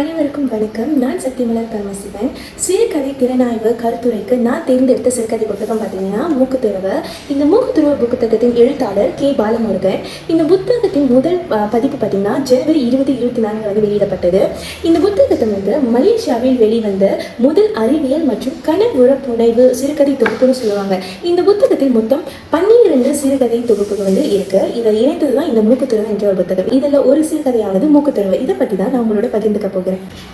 அனைவருக்கும் வணக்கம். நான் சத்தியமலர் பரமசிவன். சிறுகதை திறனாய்வு கருத்துரைக்கு நான் தேர்ந்தெடுத்த சிறுகதை புத்தகம் பார்த்தீங்கன்னா மூக்குத்துறவு. இந்த மூக்குத்துறவு புத்தகத்தின் எழுத்தாளர் கே. பாலமுருகன். இந்த புத்தகத்தின் முதல் பதிப்பு பார்த்தீங்கன்னா ஜனவரி இருபது இருபத்தி நான்கு வந்து வெளியிடப்பட்டது. இந்த புத்தகத்தை வந்து மலேசியாவில் வெளிவந்த முதல் அறிவியல் மற்றும் கன உழப்புணைவு சிறுகதை தொகுப்புன்னு சொல்லுவாங்க. இந்த புத்தகத்தில் மொத்தம் பன்னிரண்டு சிறுகதை தொகுப்புகள் வந்து இருக்கு. இதை இணைந்தது தான் இந்த மூக்குத்துறவு என்ற ஒரு புத்தகம். இதில் ஒரு சிறுகதையானது மூக்குத்துறவு. இதை பற்றி தான் நான் உங்களோட பகிர்ந்துக்க போகிறேன்.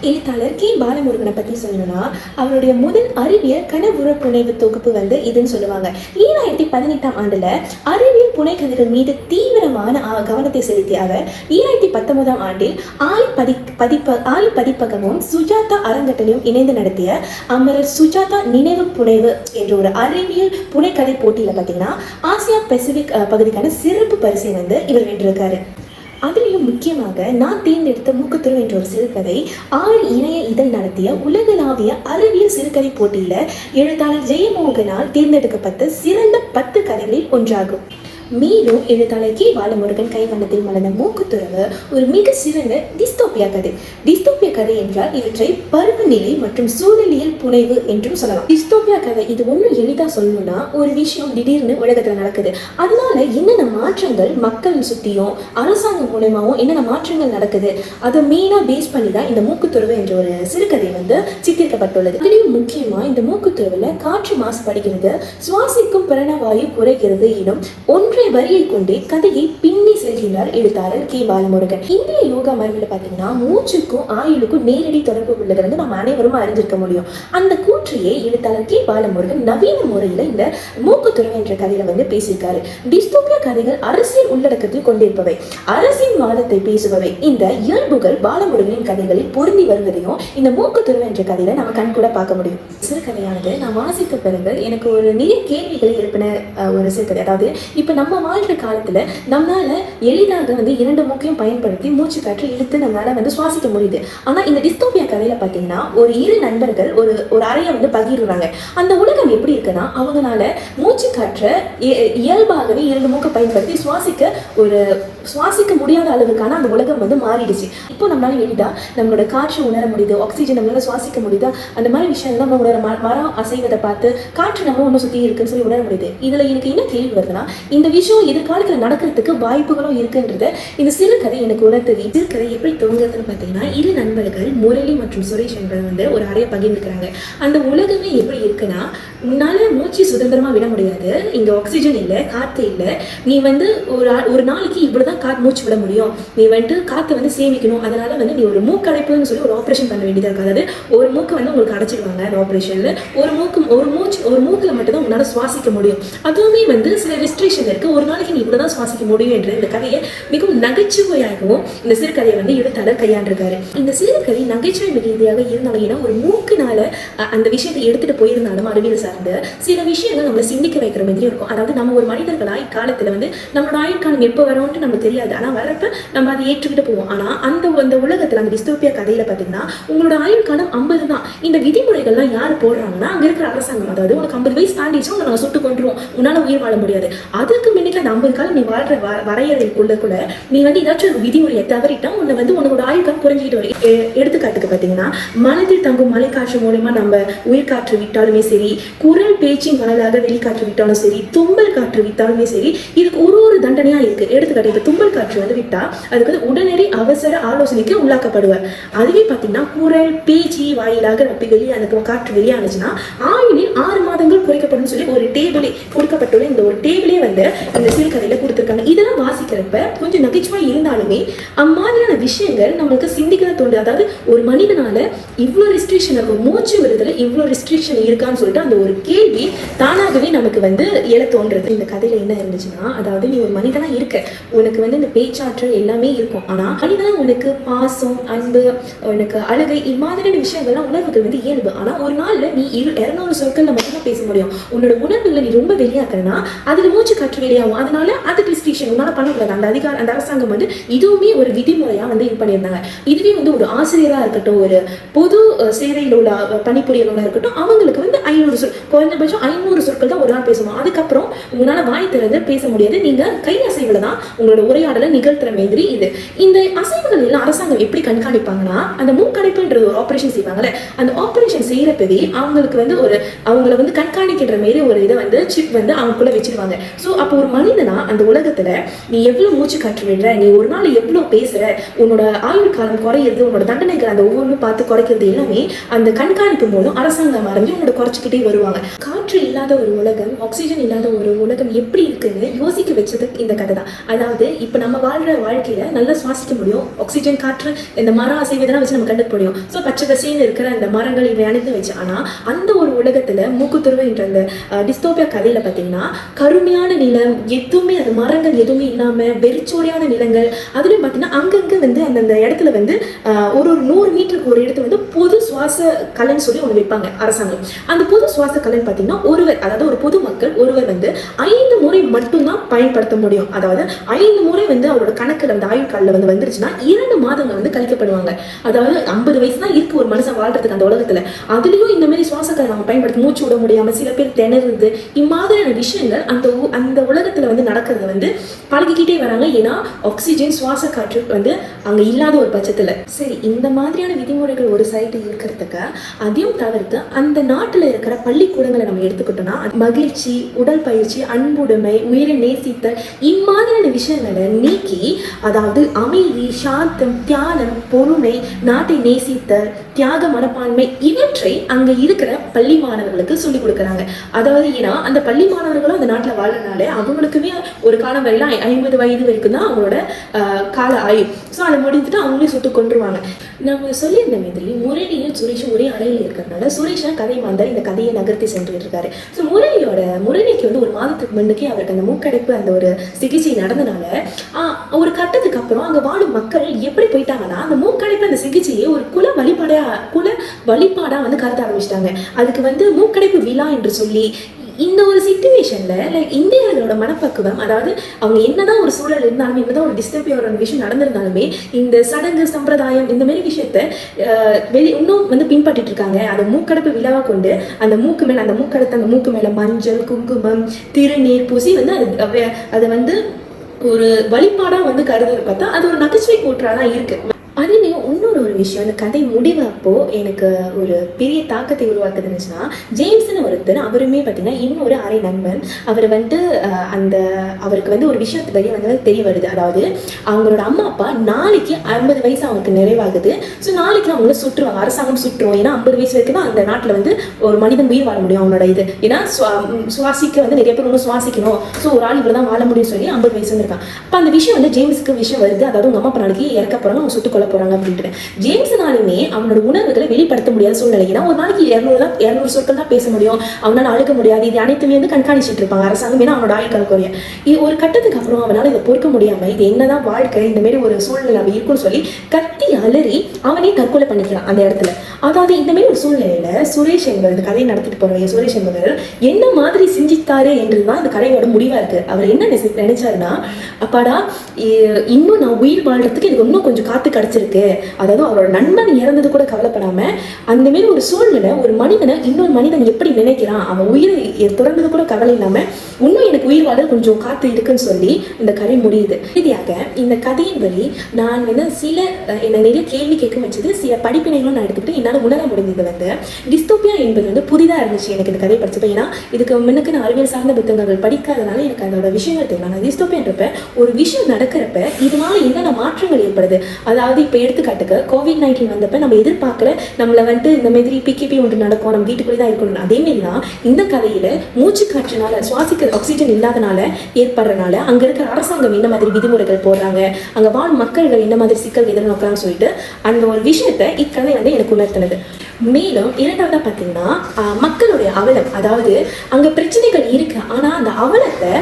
எழுத்தாளர் கே. பாலமுருகனை பற்றி சொல்லணும்னா அவருடைய முதல் அறிவியல் கனவுற புனைவு தொகுப்பு வந்து இதுன்னு சொல்லுவாங்க. ஈராயிரத்தி பதினெட்டாம் ஆண்டுல அறிவியல் புனைக்கதைகள் மீது தீவிரமான கவனத்தை செலுத்திய அவர் ஈராயிரத்தி பத்தொன்பதாம் ஆண்டில் ஆலி பதி பதிப்ப ஆலி பதிப்பகமும் சுஜாதா அறங்கட்டளையும் இணைந்து நடத்திய அமரர் சுஜாதா நினைவு புனைவு என்ற ஒரு அறிவியல் புனைக்கதை போட்டியில் பார்த்தீங்கன்னா ஆசியா பசிபிக் பகுதிக்கான சிறப்பு பரிசை வந்து இவர் வென்றிருக்காரு. அதுலேயும் முக்கியமாக நான் தேர்ந்தெடுத்த மூக்குத்துறவு என்ற ஒரு சிறுகதை ஆறு இணைய இதழ் நடத்திய உலகளாவிய அறிவியல் சிறுகதை போட்டியில் எழுத்தாளர் ஜெயமோகனால் தேர்ந்தெடுக்கப்பட்ட சிறந்த பத்து கதைகளில் ஒன்றாகும். மேலும் எழுத்தாளர் கே பாலமுருகன் கைவண்ணத்தில் மலர்ந்த மூக்குத்துறவு ஒரு மிக சிறந்த டிஸ்டோபியா கதை. டிஸ்டோபியா கதை என்றால் இவற்றை பருவநிலை மற்றும் சூழலியல் புனைவு என்றும் சொல்லலாம். டிஸ்டோபியா கதை இது ஒன்றும் எளிதாக சொல்லணும்னா ஒரு விஷயம் திடீர்னு உலகத்தில் நடக்குது. அதனால என்னென்ன மாற்றங்கள் மக்கள் சுற்றியும் அரசாங்கம் மூலயமாவும் என்னென்ன மாற்றங்கள் நடக்குது அதை மெயினாக பேஸ் பண்ணி தான் இந்த மூக்குத்துறவு என்ற ஒரு சிறுகதை வந்து சித்தரிக்கப்பட்டுள்ளது. இதுலேயும் முக்கியமாக இந்த மூக்குத்துறவில் காற்று மாசுபடுகிறது சுவாசிக்கும் பிரணவாயு குறைகிறது எனும் வரியை கொண்டே கதையை பின்னி செல்கிறார் எழுத்தாளர் கே. பாலமுருகன். இந்திய யோகா மரபில் பார்த்தீங்கன்னா மூச்சுக்கும் ஆயுளுக்கும் நேரடி தொடர்பு உள்ளதை வந்து நம்ம அனைவரும் அறிஞ்சிருக்க முடியும். அந்த கூற்றையே எழுத்தாளர் கே. பாலமுருகன் நவீன முறையில் இந்த மூக்குத்துறவு என்ற கதையில வந்து பேசியிருக்காரு. டிஸ்டோபியா கதைகள் அரசியல் உள்ளடக்கத்தில் கொண்டிருப்பவை. அரசின் வாதத்தை பேசுபவை. இந்த இயல்புகள் பாலமுருகனின் கதைகளில் பொருந்தி வருவதையும் இந்த மூக்குத்துறவு என்ற கதையில நம்ம கண் கூட பார்க்க முடியும். சிறுகதையானது நான் வாசித்த பிறகு எனக்கு ஒரு நிறைய கேள்விகளை எழுப்பின ஒரு சிறுகதை அதாவது இப்போ நம்ம வாழ்ற காலத்துல நம்மளால எளிதாக வந்து இரண்டு மூக்கையும் பயன்படுத்தி மூச்சு காற்று இழுத்து நம்மளால வந்து சுவாசிக்க முடியுது. ஆனா இந்த டிஸ்டோபியா கதையில பாத்தீங்கன்னா ஒரு இரு நண்பர்கள் ஒரு ஒரு அறையை வந்து பகிர்றாங்க. அந்த உலகம் எப்படி இருக்குன்னா அவங்களால மூச்சு காற்றை இ- இயல்பாகவே இரண்டு மூக்கை பயன்படுத்தி சுவாசிக்க ஒரு சுவாசிக்க முடியாத அளவுக்கான அந்த உலகம் வந்து மாறிடுச்சு. இப்போ நம்மளால எளிதா நம்மளோட காற்று உணர முடியுது ஆக்சிஜன் நம்மளால சுவாசிக்க முடியுதா? அந்த மாதிரி விஷயங்கள் நம்ம உணர ம- மரம் அசைவதை பார்த்து காற்று நம்ம ஒன்று சுற்றி இருக்குன்னு சொல்லி உணர முடியுது. இதுல எனக்கு என்ன கேள்வி வருதுன்னா இந்த விஷயம் எதிர்காலத்துல நடக்கிறதுக்கு வாய்ப்புகளும் இருக்குன்றத இந்த சிறுகதை எனக்கு உணர்த்தது. சிறுகதை எப்படி துவங்குறதுன்னு பார்த்தீங்கன்னா இரு நண்பர்கள் முரளி மற்றும் சுரேஷ் என்பது வந்து ஒரு அறையை பகிர்ந்துக்கிறாங்க. அந்த உலகமே எப்படி இருக்குன்னா உன்னால மூச்சு சுதந்திரமா விட முடியாது. இங்க ஆக்சிஜன் இல்லை காத்து இல்லை. நீ வந்து ஒரு ஒரு நாளைக்கு இவ்வளவுதான் காத்து மூச்சு விட முடியும். நீ வந்துட்டு காற்றை வந்து சேமிக்கணும். அதனால வந்து நீ ஒரு மூக்கடைப்புன்னு சொல்லி ஒரு ஆப்ரேஷன் பண்ண வேண்டியதா இருக்கு அதாவது ஒரு மூக்கு வந்து உங்களுக்கு அடைச்சிடுவாங்க அந்த ஆப்ரேஷன்ல ஒரு மூக்கு ஒரு மூச்சு ஒரு மூக்குல மட்டும்தான் உன்னால் உன்னால சுவாசிக்க முடியும். அதுவுமே வந்து சில ரெஸ்ட்ரிக்ஷன் இருக்கு. ஒரு நாளைக்கு நீ இவ்வளவுதான் சுவாசிக்க முடியும் என்ற இந்த கதையை மிகவும் நகைச்சுவையாகவும் இந்த சிறுகதையை வந்து எழுத்தாளர் கையாண்டிருக்காரு. இந்த சிறுகதை நகைச்சுவை மிகுதியாக இருந்தாலும் ஏன்னா ஒரு மூக்குனால அந்த விஷயத்தை எடுத்துட்டு போயிருந்தாலும் அறிவியல் சார்ந்து சில விஷயங்கள் நம்மளை சிந்திக்க வைக்கிற மாதிரி இருக்கும். அதாவது நம்ம ஒரு மனிதர்களா இக்காலத்துல வந்து நம்மளோட ஆயுட்காலம் எப்போ வரோம்னு நமக்கு தெரியாது. ஆனா வரப்ப நம்ம அதை ஏற்றுக்கிட்டு போவோம். ஆனால் அந்த அந்த உலகத்துல அந்த டிஸ்டோபியா கதையில பாத்தீங்கன்னா உங்களோட ஆயுட்காலம் ஐம்பது தான். இந்த விதிமுறைகள்லாம் யார் போடுறாங்கன்னா அங்க இருக்கிற அரசாங்கம். அதாவது உனக்கு ஐம்பது வயசு தாண்டிடுச்சு உங்களை நாங்கள் சுட்டு கொண்டுருவோம் உன்னால் உயிர் வாழ முடியாது. அதுக்கு லிமிட்டில் அந்த ஐம்பது காலம் நீ வாழ்ற வ- வரையறைக்குள்ள கூட நீ வந்து ஏதாச்சும் ஒரு விதிமுறையை தவறிட்டா உன்னை வந்து உன்னோட ஆயுக்கம் குறைஞ்சிக்கிட்டு வரும் எடுத்துக்காட்டுக்கு பார்த்தீங்கன்னா மனதில் தங்கும் மலைக்காற்று மூலமா நம்ம உயிர் காற்று விட்டாலுமே சரி குரல் பேச்சின் வாயிலாக வெளிக்காற்று விட்டாலும் சரி தும்பல் காற்று விட்டாலுமே சரி இதுக்கு ஒரு ஒரு தண்டனையா இருக்கு. எடுத்துக்காட்டு இப்போ தும்பல் காற்று வந்து விட்டா அதுக்கு வந்து உடனடி அவசர ஆலோசனைக்கு உள்ளாக்கப்படுவார். அதுவே பார்த்தீங்கன்னா குரல் பேச்சு வாயிலாக அப்படி வெளியே அந்த காற்று வெளியானுச்சுன்னா ஆயுளில் ஆறு மாதங்கள் குறைக்கப்படும் சொல்லி ஒரு டேபிளே கொடுக்கப்பட்டுள்ள இந்த ஒரு டேபிளே வந்து இந்த சிறுகதையில கொடுத்துருக்காங்க. இதெல்லாம் வாசிக்கிறப்ப கொஞ்சம் நகைச்சுவா இருந்தாலுமே அம்மாதிரியான விஷயங்கள் நம்மளுக்கு சிந்திக்க தோண்டு அதாவது ஒரு மனிதனால இவ்வளோ ரெஸ்ட்ரிக்ஷன் இருக்கும் மூச்சு விடுதல இவ்வளோ ரெஸ்ட்ரிக்ஷன் இருக்கான்னு சொல்லிட்டு அந்த ஒரு கேள்வி தானாகவே நமக்கு வந்து எழ தோன்றது. இந்த கதையில என்ன இருந்துச்சுன்னா அதாவது நீ ஒரு மனிதனா இருக்க. உனக்கு வந்து இந்த பேச்சாற்றல் எல்லாமே இருக்கும். ஆனா மனிதனா உனக்கு பாசம் அன்பு உனக்கு அழகை இம்மாதிரியான விஷயங்கள்லாம் உணர்வுகள் வந்து இயல்பு. ஆனா ஒரு நாள்ல நீ இரு இரநூறு சொற்கள்ல மட்டும்தான் பேச முடியும். உன்னோட உணர்வுகளை நீ ரொம்ப வெளியாக்குறனா அதுல மூச்சு காற்று ஆகும் அதனால அது ரெஸ்ட்ரிக்ஷன் உன்னால பண்ணக்கூடாது அந்த அதிகாரம் அந்த அரசாங்கம் வந்து இதுவுமே ஒரு விதிமுறையா வந்து இது பண்ணியிருந்தாங்க. இதுவே வந்து ஒரு ஆசிரியரா இருக்கட்டும் ஒரு பொது சேவையில் உள்ள அஹ், பணிபுரியவங்களா இருக்கட்டும் அவங்களுக்கு வந்து ஐநூறு சொல் குறைந்தபட்சம் ஐநூறு சொற்கள் தான் ஒரு நாள் பேசணும். அதுக்கப்புறம் உங்களால வாய் திறந்து பேச முடியாது. நீங்க கை அசைவுல தான் உங்களோட உரையாடலை நிகழ்த்துற மாதிரி இது. இந்த அசைவுகள் எல்லாம் அரசாங்கம் எப்படி கண்காணிப்பாங்கன்னா அந்த மூக்கடைப்புன்றது ஒரு ஆபரேஷன் செய்வாங்கல்ல அந்த ஆபரேஷன் செய்யறப்பவே அவங்களுக்கு வந்து ஒரு அவங்கள வந்து கண்காணிக்கின்ற மாரி ஒரு இதை வந்து சிப் வந்து அவங்களுக்குள்ள வச்சிருவாங்க. ஸோ அப்போ ஒரு மனிதனா அந்த உலகத்துல நீ எவ்வளவு மூச்சு காற்று விடுற? நீ ஒரு நாள் எவ்வளவு பேசுற? உன்னோட ஆயுள் காலம் குறையிறது உன்னோட தண்டனைகள் அந்த ஒவ்வொன்றும் பார்த்து குறைக்கிறது எல்லாமே அந்த கண்காணிப்பு மூலம் அரசாங்கம் ஆரம்பி உன்னோட குறைச்சிக்கிட்டே வருவாங்க. காற்று இல்லாத ஒரு உலகம் ஆக்சிஜன் இல்லாத ஒரு உலகம் எப்படி இருக்குன்னு யோசிக்க வச்சது இந்த கதை தான் அதாவது இப்போ நம்ம வாழ்ற வாழ்க்கையில நல்லா சுவாசிக்க முடியும். ஆக்சிஜன் காற்று இந்த மரம் அசைவதெல்லாம் வச்சு நம்ம கண்டுக்க முடியும். ஸோ பச்சை பசேன்னு இருக்கிற அந்த மரங்கள் இவை அனைத்தும் வச்சு ஆனா அந்த ஒரு உலகத்துல மூக்குத்துருவை என்ற அந்த டிஸ்டோபியா கதையில பார்த்தீங்கன்னா கருமையான நிலம் எதுவுமே அந்த மரங்கள் எதுவுமே இல்லாமல் வெறிச்சோடையான நிலங்கள். அதுலேயும் பார்த்தீங்கன்னா அங்கங்கே வந்து அந்தந்த இடத்துல வந்து ஒரு ஒரு நூறு மீட்டருக்கு ஒரு இடத்துல வந்து பொது சுவாச கலைன்னு சொல்லி ஒன்று வைப்பாங்க அரசாங்கம். அந்த பொது சுவாச கலன் பார்த்தீங்கன்னா ஒருவர் அதாவது ஒரு பொதுமக்கள் ஒருவர் வந்து ஐந்து முறை மட்டும்தான் பயன்படுத்த முடியும். அதாவது ஐந்து முறை வந்து அவரோட கணக்கில் அந்த ஆயுட்காலில் வந்து வந்துருச்சுன்னா இரண்டு மாதங்கள் வந்து கழிக்கப்படுவாங்க. அதாவது ஐம்பது வயசு தான் இருக்குது ஒரு மனுஷன் வாழ்றதுக்கு அந்த உலகத்தில். அதுலேயும் இந்த மாதிரி சுவாசக்கலை நம்ம பயன்படுத்தி மூச்சு விட முடியாமல் சில பேர் திணறுது. இம்மாதிரியான விஷயங்கள் அந்த அந்த அந்த உலகத்துல வந்து நடக்கிறத வந்து பழகிக்கிட்டே வராங்க. ஏன்னா ஆக்சிஜன் சுவாச காற்று வந்து அங்க இல்லாத ஒரு பட்சத்துல. சரி இந்த மாதிரியான விதிமுறைகள் ஒரு சைடு இருக்கிறதுக்கு அதையும் தவிர்த்து அந்த நாட்டில் இருக்கிற பள்ளிக்கூடங்களை நம்ம எடுத்துக்கிட்டோம்னா மகிழ்ச்சி உடல் பயிற்சி அன்புடைமை உயிரை நேசித்தல் இம்மாதிரியான விஷயங்களை நீக்கி அதாவது அமைதி சாந்தம் தியானம் பொறுமை நாட்டை நேசித்தல் தியாக மனப்பான்மை இவற்றை அங்க இருக்கிற பள்ளி மாணவர்களுக்கு சொல்லிக் கொடுக்குறாங்க. அதாவது ஏன்னா அந்த பள்ளி மாணவர்களும் அந்த நாட்டுல வாழ்றனாலே அவங்களுக்குமே ஒரு காலம் வரையில ஐம்பது வயது வரைக்கும் தான் அவங்களோட ஆஹ், கால ஆயுள். ஸோ அதை முடிந்துட்டு அவங்களே சுட்டு கொண்டுருவாங்க நம்ம சொல்லியிருந்த மாதிரி முரளியும் சுரேஷும் ஒரே அறையில் இருக்கிறதுனால சுரேஷ் கதை மாந்தார் இந்த கதையை நகர்த்தி சென்று இருக்காரு ஸோ முரளியோட முரளிக்கு வந்து ஒரு மாதத்துக்கு முன்னுக்கே அவருக்கு அந்த மூக்கடைப்பு அந்த ஒரு சிகிச்சை நடந்தனால ஒரு கட்டத்துக்கு அப்புறம் அங்க வாழும் மக்கள் எப்படி போயிட்டாங்கன்னா அந்த மூக்கடைப்பு அந்த சிகிச்சையை ஒரு குல வழிபாடாக குல வழிபாடாக வந்து கருத ஆரம்பிச்சிட்டாங்க. அதுக்கு வந்து மூக்கடைப்பு விழா என்று சொல்லி இந்த ஒரு சுச்சுவேஷன்ல லைக் இந்தியர்களோட மனப்பக்குவம் அதாவது அவங்க என்னதான் ஒரு சூழல் இருந்தாலும் என்னதான் ஒரு டிஸ்டர்பியா ஒரு விஷயம் நடந்திருந்தாலுமே இந்த சடங்கு சம்பிரதாயம் இந்த மாதிரி விஷயத்த வெளி இன்னும் வந்து பின்பற்றிட்டு இருக்காங்க. அந்த மூக்கடப்பு விழாவாக கொண்டு அந்த மூக்கு மேல அந்த மூக்கடைத்து அந்த மூக்கு மேல மஞ்சள் குங்குமம் திருநீர் பூசி வந்து அது அதை வந்து ஒரு வழிபாடா வந்து கருதுறது பார்த்தா அது ஒரு நகைச்சுவை கூற்றாக தான் இருக்கு. அதுலேயும் இன்னொரு ஒரு விஷயம் அந்த கதை முடிவப்போ எனக்கு ஒரு பெரிய தாக்கத்தை உருவாக்குதுன்னுச்சுன்னா ஜேம்ஸ்னு ஒருத்தர் அவருமே பார்த்தீங்கன்னா இன்னொரு அரை நண்பன். அவர் வந்துட்டு அந்த அவருக்கு வந்து ஒரு விஷயத்து படி வந்து தெரிய வருது. அதாவது அவங்களோட அம்மா அப்பா நாளைக்கு ஐம்பது வயசு அவங்களுக்கு நிறைவாகுது. ஸோ நாளைக்கு அவங்கள சுற்றுவாங்க அரசாங்கம் சுற்றுவோம். ஏன்னா ஐம்பது வயசு வரைக்கும் தான் அந்த நாட்டில் வந்து ஒரு மனிதன் உயிர் வாழ முடியும் அவனோட இது. ஏன்னா சுவா- சுவாசிக்க வந்து நிறைய பேர் ஒன்று சுவாசிக்கணும். ஸோ ஒரு ஆள் இவ்வளோ தான் வாழ முடியும்னு சொல்லி ஐம்பது வயசு இருக்கான். அப்போ அந்த விஷயம் வந்து ஜேம்ஸுக்கு விஷயம் வருது. அதாவது உங்கள் அம்மா அப்பா நாளைக்கு இறக்க போறாங்க. அவங்க சுட்டுக் கொல்ல போறாங்க அப்படின்ட்டு. ஜேம்ஸ்னாலுமே அவனோட உணர்வுகளை வெளிப்படுத்த முடியாத சூழ்நிலை ஏன்னா ஒரு நாளைக்கு இரநூறு தான் இரநூறு சொற்கள் தான் பேச முடியும். அவனால அழுக முடியாது. இது அனைத்துமே வந்து கண்காணிச்சிட்டு இருப்பாங்க. அரசாங்கம் ஏன்னா அவனோட ஆயுள் குறைய இது ஒரு கட்டத்துக்கு அப்புறம் அவனால இதை பொறுக்க முடியாம இது என்னதான் வாழ்க்கை இந்த மாதிரி ஒரு சூழ்நிலை அவன் இருக்கும்னு சொல்லி கத்தி அலறி அவனே தற்கொலை பண்ணிக்கிறான் அந்த இடத்துல. அதாவது இந்த மாதிரி ஒரு சூழ்நிலையில சுரேஷ் என்பவர் இந்த கதையை நடத்திட்டு போறவர் சுரேஷ் என்பவர் என்ன மாதிரி சிந்தித்தாரு என்றுதான் இந்த கதையோட முடிவா இருக்கு. அவர் என்ன நினை- நினைச்சாருன்னா அப்பாடா இன்னும் நான் உயிர் வாழ்றதுக்கு எனக்கு இன்னும் கொஞ்சம் காத்து கிடைச்சிருக்கு. அதாவது அவரோட நண்பன் இறந்தது கூட கவலைப்படாம அந்த மாதிரி ஒரு சூழ்நிலை ஒரு மனிதனை இன்னொரு மனிதன் எப்படி நினைக்கிறான்? அவன் உயிர் எ- துறந்தது கூட கவலை இல்லாம இன்னும் எனக்கு உயிர் வாழ கொஞ்சம் காத்து இருக்குன்னு சொல்லி இந்த கதை முடியுது. இறுதியாக இந்த கதையின் வழி நான் வந்து சில என்னை நிறைய கேள்வி கேட்க வச்சது சில படிப்பினைகளும் நான் எடுத்துக்கிட்டு என்னால் உணர முடிஞ்சது வந்து டிஸ்டோபியா என்பது வந்து புதிதாக இருந்துச்சு. எனக்கு இந்த கதை படிச்சப்ப. ஏன்னா இதுக்கு முன்னுக்கு நான் அறிவியல் சார்ந்த புத்தகங்கள் படிக்காதனால எனக்கு அதோட விஷயங்கள் தெரியல ஆனால் டிஸ்டோபியான்றப்ப ஒரு விஷயம் நடக்கிறப்ப இதனால என்னென்ன மாற்றங்கள் ஏற்படுது? அதாவது இப்போ எடுத்துக்காட்டுக்கு கோவிட் நைன்டீன் வந்தப்ப நம்ம எதிர்பார்க்கல நம்மள வந்துட்டு இந்த மாதிரி பிகேபி ஒன்று நடக்கும் நம்ம வீட்டுக்குள்ளே தான் இருக்கணும் அதே தான் இந்த கதையில் மூச்சு காற்றுனால சுவாசிக்கிற ஆக்சிஜன் இல்லாதனால ஏற்படுறனால அங்க இருக்கிற அரசாங்கம் என்ன மாதிரி விதிமுறைகள் போடுறாங்க அங்க வாழ் மக்கள்கள் என்ன மாதிரி சிக்கல் எதிர்நோக்கிறாங்கன்னு சொல்லிட்டு அந்த ஒரு விஷயத்தை இக்கதை வந்து எனக்கு പറയുന്നത്. மேலும் இரண்டாவதாக பார்த்தீங்கன்னா மக்களுடைய அவலம் அதாவது அங்கே பிரச்சனைகள் இருக்கு ஆனால் அந்த அவலத்தை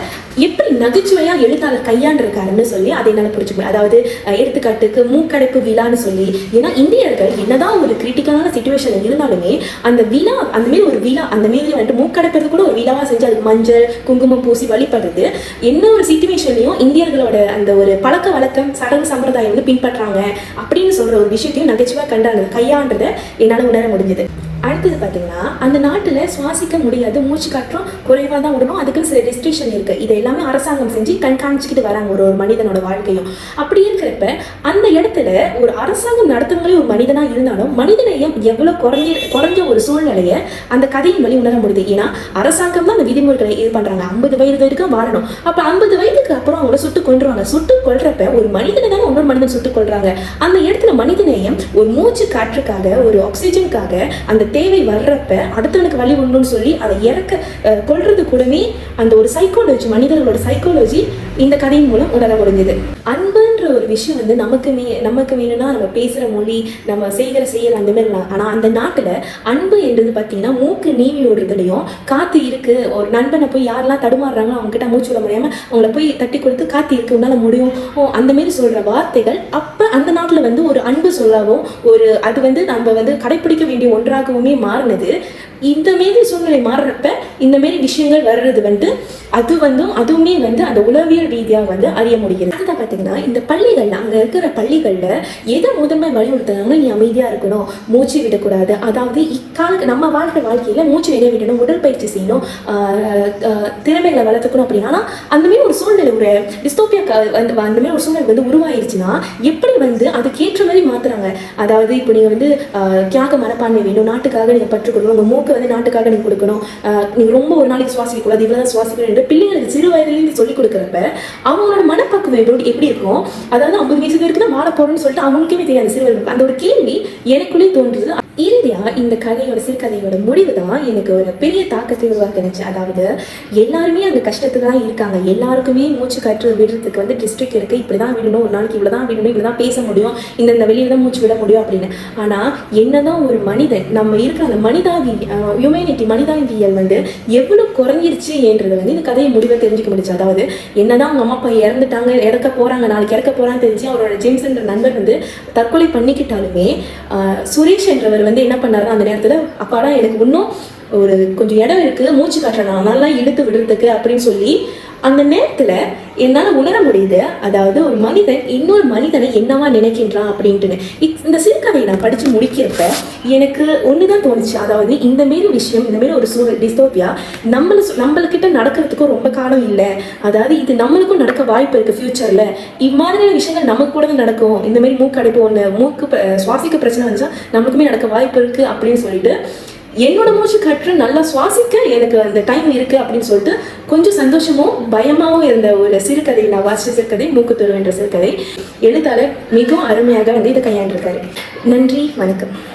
எப்படி நகைச்சுவையாக எழுத்தாளர் கையாண்டிருக்காருன்னு சொல்லி அதை என்னால் பிடிச்ச முடியும். அதாவது எடுத்துக்காட்டுக்கு மூக்கடைப்பு விழான்னு சொல்லி ஏன்னா இந்தியர்கள் என்னதான் ஒரு கிரிட்டிக்கலான சுச்சுவேஷன் இருந்தாலுமே அந்த விழா அந்த மாரி ஒரு விழா அந்த மாரி வந்துட்டு மூக்கடைப்பது கூட ஒரு விழாவாக செஞ்சு அதுக்கு மஞ்சள் குங்குமம் பூசி வழிபடுறது என்ன ஒரு சுச்சுவேஷன்லையும் இந்தியர்களோட அந்த ஒரு பழக்க வழக்கம் சடங்கு சம்பிரதாயம் வந்து பின்பற்றாங்க அப்படின்னு சொல்கிற ஒரு விஷயத்தையும் நகைச்சுவாக கண்டாடுறது கையாண்டதை என்னால் உணர முடிஞ்சது அடுத்தது பார்த்தீங்கன்னா அந்த நாட்டில் சுவாசிக்க முடியாது மூச்சு காற்றும் குறைவாக தான் விடணும். அதுக்குன்னு சில ரெஸ்ட்ரிக்ஷன் இருக்குது இதை எல்லாமே அரசாங்கம் செஞ்சு கண்காணிச்சிக்கிட்டு வராங்க ஒரு ஒரு மனிதனோட வாழ்க்கையும். அப்படி இருக்கிறப்ப அந்த இடத்துல ஒரு அரசாங்கம் நடத்துவங்களே ஒரு மனிதனாக இருந்தாலும் மனிதநேயம் எவ்வளோ குறைஞ்ச குறைஞ்ச ஒரு சூழ்நிலையை அந்த கதையின் வழி உணர முடியுது? ஏன்னா அரசாங்கம் தான் அந்த விதிமுறைகளை இது பண்ணுறாங்க ஐம்பது வயது வரைக்கும் வாழணும். அப்போ ஐம்பது வயதுக்கு அப்புறம் அவங்கள சுட்டு கொண்டுருவாங்க சுட்டு கொள்றப்ப ஒரு மனிதனை தானே இன்னொரு மனிதன் சுட்டு கொள்றாங்க அந்த இடத்துல மனிதநேயம் ஒரு மூச்சு காற்றுக்காக ஒரு ஆக்சிஜனுக்காக அந்த தேவை வர்றப்ப அடுத்தவனுக்கு வழி உண்டுன்னு சொல்லி அதை இறக்க கொள்றது கூடவே அந்த ஒரு சைக்காலஜி மனிதர்களோட சைக்காலஜி இந்த கதையின் மூலம் உணர முடிஞ்சது அப்படின்ற ஒரு விஷயம் வந்து நமக்கு வே நமக்கு வேணும்னா நம்ம பேசுகிற மொழி நம்ம செய்கிற செயல் அந்த மாதிரி ஆனால் அந்த நாட்டில் அன்பு என்றது பார்த்தீங்கன்னா மூக்கு நீவி ஓடுறதுலையும் காற்று இருக்கு. ஒரு நண்பனை போய் யாரெல்லாம் தடுமாறுறாங்களோ அவங்க கிட்ட மூச்சு விட முடியாமல் அவங்கள போய் தட்டி கொடுத்து காற்று இருக்கு உன்னால் முடியும். ஓ அந்தமாரி சொல்கிற வார்த்தைகள் அப்போ அந்த நாட்டில் வந்து ஒரு அன்பு சொல்லவும் ஒரு அது வந்து நம்ம வந்து கடைப்பிடிக்க வேண்டிய ஒன்றாகவுமே மாறினது. இந்த மாரி சூழ்நிலை மாறுறப்ப இந்த மாரி விஷயங்கள் வர்றது வந்து அது வந்து அதுவுமே வந்து அந்த உளவியல் ரீதியாக வந்து அறிய முடிகிறது. அதுதான் பார்த்தீங்கன்னா இந்த பள்ளிகளில் அங்கே இருக்கிற பள்ளிகளில் எதை முதன்மை வலியுறுத்துறாங்கன்னா நீ அமைதியாக இருக்கணும்? மூச்சு விடக்கூடாது. அதாவது இக்கால நம்ம வாழ்க்கை வாழ்க்கையில் மூச்சு வெளியே விடணும் உடற்பயிற்சி செய்யணும் திறமைகளை வளர்த்துக்கணும் அப்படின்னா. ஆனா, அந்த மாதிரி ஒரு சூழ்நிலை ஒரு டிஸ்டோபியா வந்து அந்த மாதிரி ஒரு சூழ்நிலை வந்து உருவாயிருச்சுன்னா எப்படி வந்து அதுக்கேற்ற மாதிரி மாத்துறாங்க? அதாவது இப்போ நீங்கள் வந்து ஆஹ் தியாக மனப்பான்மை வேணும் நாட்டுக்காக நீங்கள் பற்று உங்கள் மூக்கு வந்து நாட்டுக்காக நீங்கள் கொடுக்கணும் நீங்கள் ரொம்ப ஒரு நாளைக்கு சுவாசிக்க கூடாது இவ்வளோ தான் சுவாசிக்கணும் என்று பிள்ளைங்களுக்கு சிறு வயதிலேருந்து சொல்லிக் கொடுக்குறப்ப அவங்களோட மனப்பக்குவம் எப்படி எப்படி இருக்கும்? அதாவது ஐம்பது வயசு வரைக்கும் தான் வாழ போறோம்னு சொல்லிட்டு அவங்களுக்குமே தெரியாது சிறு அந்த ஒரு கேள்வி எனக்குள்ளே தோன்றுது. இறுதியா இந்த கதையோட சிறுகதையோட முடிவு தான் எனக்கு ஒரு பெரிய தாக்கத்தை உருவாக்குனுச்சு. அதாவது எல்லாருமே அந்த கஷ்டத்துல தான் இருக்காங்க. எல்லாருக்குமே மூச்சு காற்று விடுறதுக்கு வந்து டிஸ்ட்ரிக்ட் இருக்கு. இப்படி தான் விடணும். ஒரு நாளைக்கு இவ்வளோ தான் விடணும். இவ்வளோ தான் பேச முடியும். இந்த இந்த வெளியில தான் மூச்சு விட முடியும் அப்படின்னு. ஆனா என்னதான் ஒரு மனிதன் நம்ம இருக்கிற அந்த மனிதாவி ஹியூமனிட்டி மனிதாவியல் வந்து எவ்வளவு குறைஞ்சிருச்சு என்றது வந்து இந்த கதையை முடிவை தெரிஞ்சுக்க முடிச்சு அதாவது என்னதான் அவங்க அம்மா அப்பா இறந்துட்டாங்க இறக்க போறாங்க நாளைக்கு இறக்க போறான்னு தெரிஞ்சு அவரோட ஜேம்ஸ் என்ற நண்பர் வந்து தற்கொலை பண்ணிக்கிட்டாலுமே ஆஹ், சுரேஷ் என்றவர் வந்து என்ன பண்ணாருன்னா அந்த நேரத்துல அப்பாடா எனக்கு இன்னும் ஒரு கொஞ்சம் இடம் இருக்கு மூச்சு காட்டுறேன் நான் நல்லா இழுத்து விடுறதுக்கு அப்படின்னு சொல்லி அந்த நேரத்துல என்னால் உணர முடியுது அதாவது ஒரு மனிதன் இன்னொரு மனிதனை என்னவா நினைக்கின்றான் அப்படின்ட்டுன்னு. இந்த சிறுகதையை நான் படிச்சு முடிக்கிறப்ப எனக்கு ஒன்று தான் தோணுச்சு. அதாவது இந்த மாரி விஷயம் இந்த மாரி ஒரு சூழல் டிஸ்டோபியா நம்மள நம்மளுக்கிட்ட நடக்கிறதுக்கும் ரொம்ப காலம் இல்லை. அதாவது இது நம்மளுக்கும் நடக்க வாய்ப்பு இருக்கு ஃபியூச்சர்ல இம்மாதிரியான விஷயங்கள் நமக்கு கூட தான் நடக்கும். இந்த மாதிரி மூக்கடைப்பு ஒன்று மூக்கு சுவாசிக்க பிரச்சனை வந்துச்சா நம்மளுக்குமே நடக்க வாய்ப்பு இருக்கு அப்படின்னு சொல்லிட்டு என்னோட மூச்சு காற்று நல்லா சுவாசிக்க எனக்கு அந்த டைம் இருக்கு அப்படின்னு சொல்லிட்டு கொஞ்சம் சந்தோஷமும் பயமாவும் இருந்த ஒரு சிறுகதை நான் வாசிச்ச சிறுகதை மூக்குத்தொரு என்ற சிறுகதை. எழுத்தாளர் மிகவும் அருமையாக வந்து இதை கையாண்டிருக்காரு. நன்றி வணக்கம்.